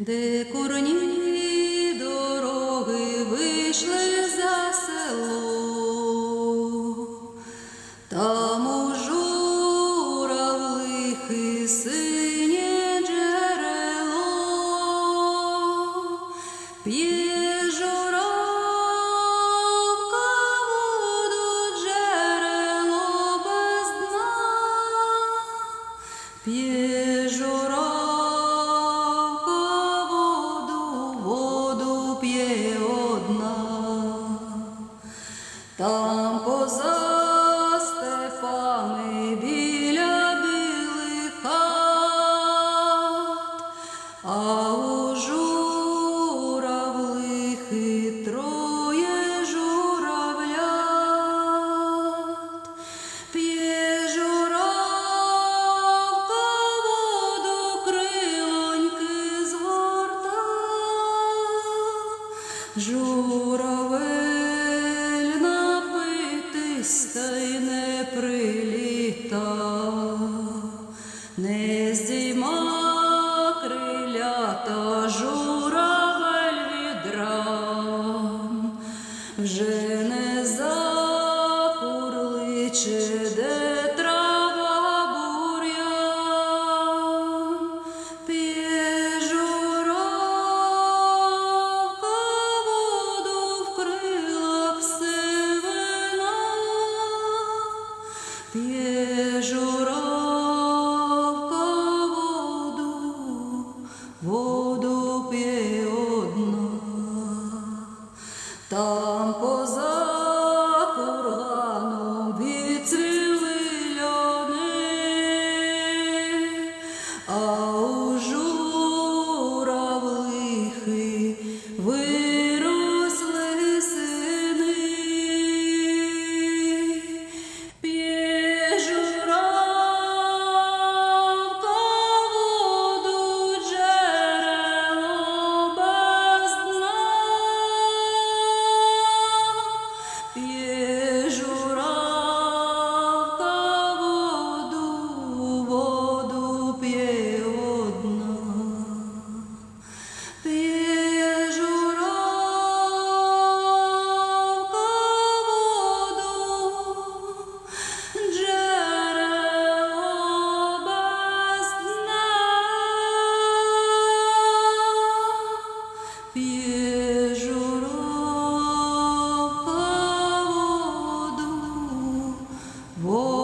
де курні дороги вийшли за село, там у журавлихи синє джерело, п'є журавка воду джерело без дна. П'є а у журавлихи троє журавлят. П'є воду крилоньки згорта, журавель напитись та й не приліта, журавель відрам, вже Там Viajorou para o